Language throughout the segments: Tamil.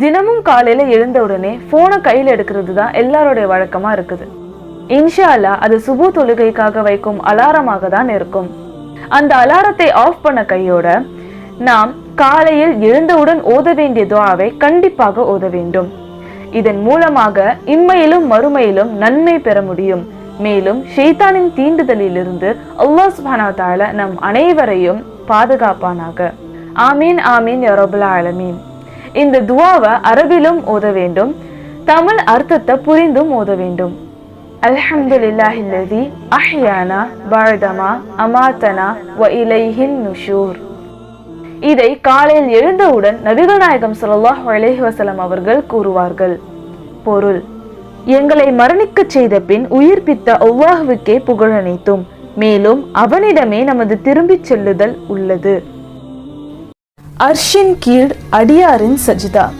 தினமும் காலையில எழுந்த உடனே ஃபோனை கையில் எடுக்கிறது தான் எல்லாருடைய வழக்கமா இருக்குது. இன்ஷா அல்லாஹ் அது சுபு தொழுகைக்காக வைக்கும் அலாரமாக தான் இருக்கும். அந்த அலாரத்தை ஆஃப் பண்ண கையோட நாம் காலையில் எழுந்தவுடன் ஓத வேண்டிய துவாவை கண்டிப்பாக ஓத வேண்டும். இதன் மூலமாக இம்மையிலும் மறுமையிலும் நன்மை பெற முடியும். மேலும் ஷெய்தானின் தீண்டுதலிலிருந்து அல்லாஹ் சுபானா நம் அனைவரையும் பாதுகாப்பானாக. ஆமீன் ஆமீன் யரோபுலா அலமீன் இந்த துவாவை அரபிலும் ஓத வேண்டும். தமிழ் அர்த்தத்தை புரிந்தும் ஓத வேண்டும். அல்ஹம்துலில்லாஹில்லதி அஹ்யானா பஅதமா அமாத்தனா வ இலைஹின் நுஷூர். இதை காலையில் எழுந்தவுடன் நபிகள் நாயகம் ஸல்லல்லாஹு அலைஹி வசலம் அவர்கள் கூறுவார்கள். பொருள் எங்களை மரணிக்கச் செய்த பின் உயிர்ப்பித்த அல்லாஹ்வுக்கே புகழனைத்தும் மேலும் அவனிடமே நமது திரும்பிச் செல்லுதல் உள்ளது. அர்ஷின் கீழ் அடியாரின் சஜிதா.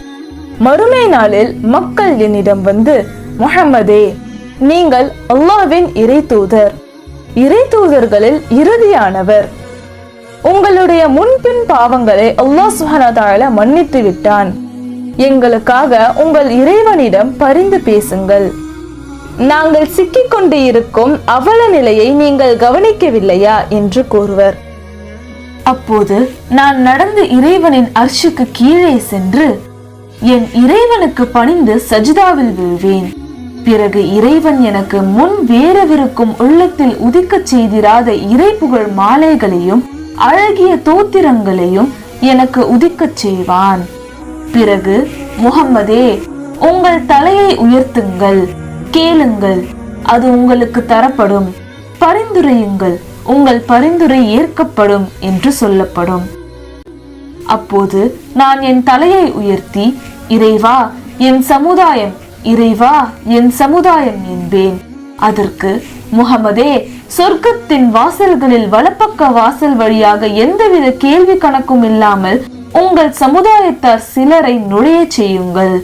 மறுமை நாளில் மக்கள் என்னிடம் வந்து முகமதே நீங்கள் அல்லாவின் இறை தூதர் இறை தூதர்களில் இறுதியானவர். உங்களுடைய முன்பின் பாவங்களை அல்லாஹ் சுப்ஹானஹு மன்னித்து விட்டான். எங்களுக்காக உங்கள் இறைவனிடம் பரிந்து பேசுங்கள். நாங்கள் சிக்கிக் கொண்டு இருக்கும் அவல நிலையை நீங்கள் கவனிக்கவில்லையா? என்று கூறுவர். அப்போது நான் நடந்து இறைவனின் அர்ஷுக்கு கீழே சென்று என் இறைவனுக்கு பணிந்து சஜிதாவில் விழுவேன். பிறகு இறைவன் எனக்கு முன் வேறவிருக்கும் உள்ளத்தில் உதிக்கச் செய்திராத இறைப்புகழ் மாலைகளையும் அழகிய தோத்திரங்களையும் எனக்கு உதிக்கச் செய்வான். பிறகு முகம்மதே உங்கள் தலையை உயர்த்துங்கள். கேளுங்கள். அது உங்களுக்கு தரப்படும். பரிந்துரையுங்கள். உங்கள் பரிந்துரை ஏற்கப்படும் என்று சொல்லப்படும். அப்போது நான் என் தலையை உயர்த்தி இறைவா என் சமுதாயம் இறைவா என் சமுதாயம் என்பேன். அதற்கு முகமதே சொர்க்கத்தின் வாசல்களில் வலப்பக்க வாசல் வழியாக எந்தவித கேள்வி கணக்கும் இல்லாமல் உங்கள் சமுதாயத்தார் சிலரை நுழைய செய்யுங்கள்.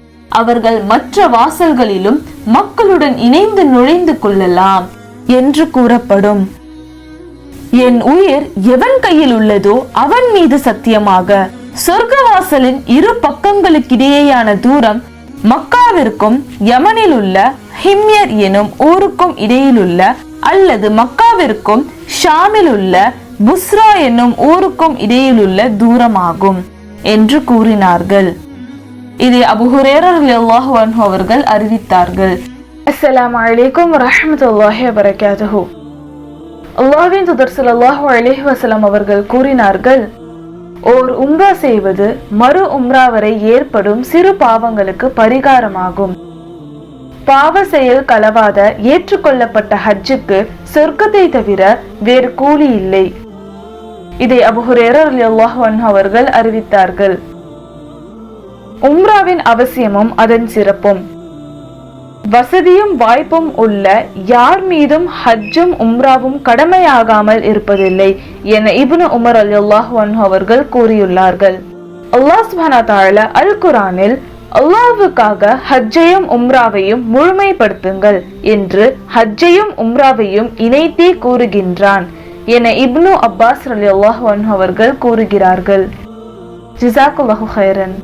அவர்கள் மற்ற வாசல்களிலும் மக்களுடன் இணைந்து நுழைந்து கொள்ளலாம் என்று கூறப்படும். என் உயிர் எவன் கையில் உள்ளதோ அவன் மீது சத்தியமாக. சொர்க்கவாசலின் இரு பக்கங்களுக்கிடையேயான தூரம் மக்காவிற்கும் யமனில் உள்ள ஹிம்யர் எனும் ஊருக்கும் இடையிலுள்ள அல்லது மக்காவிற்கும் ஷாமில் உள்ள புஸ்ரா என்னும் ஊருக்கும் இடையிலுள்ள தூரமாகும் என்று கூறினார்கள். இதை அபு அவர்கள் அறிவித்தார்கள். அஸ்ஸலாமு அலைக்கும் வரஹ்மத்துல்லாஹி வபரகாத்துஹு. அல்லாவின் தூதர் ஸல்லல்லாஹு அலைஹி அவர்கள் கூறினார்கள் ஓர் உம்ரா செய்வது மறு உம்ரா வரை ஏற்படும் சிறு பாவங்களுக்கு பரிகாரமாகும். பாவ செயல் கலவாத ஏற்றுக்கொள்ளப்பட்ட ஹஜ்ஜுக்கு சொர்க்கத்தை தவிர வேறு கூலி இல்லை. இதை அபுஹுரேரர் அவர்கள் அறிவித்தார்கள். உம்ராவின் அவசியமும் அதன் சிறப்பும். வசதியும் வாய்ப்பும் உள்ள யார் மீதும் ஹஜ்ஜும் உம்ராவும் கடமையாகாமல் இருப்பதில்லை என இப்னு உமர் அலி அன்ஹு அவர்கள் கூறியுள்ளார்கள். அல்லாஹ் சுப்ஹானஹு அல் குரானில் அல்லாஹுக்காக ஹஜ்ஜையும் உம்ராவையும் முழுமைப்படுத்துங்கள் என்று ஹஜ்ஜையும் உம்ராவையும் இணைத்தே கூறுகின்றான் என இப்னு அப்பாஸ் அலி அல்லாஹ் அவர்கள் கூறுகிறார்கள். ஜிசாக்குல்லாஹு ஹைரன்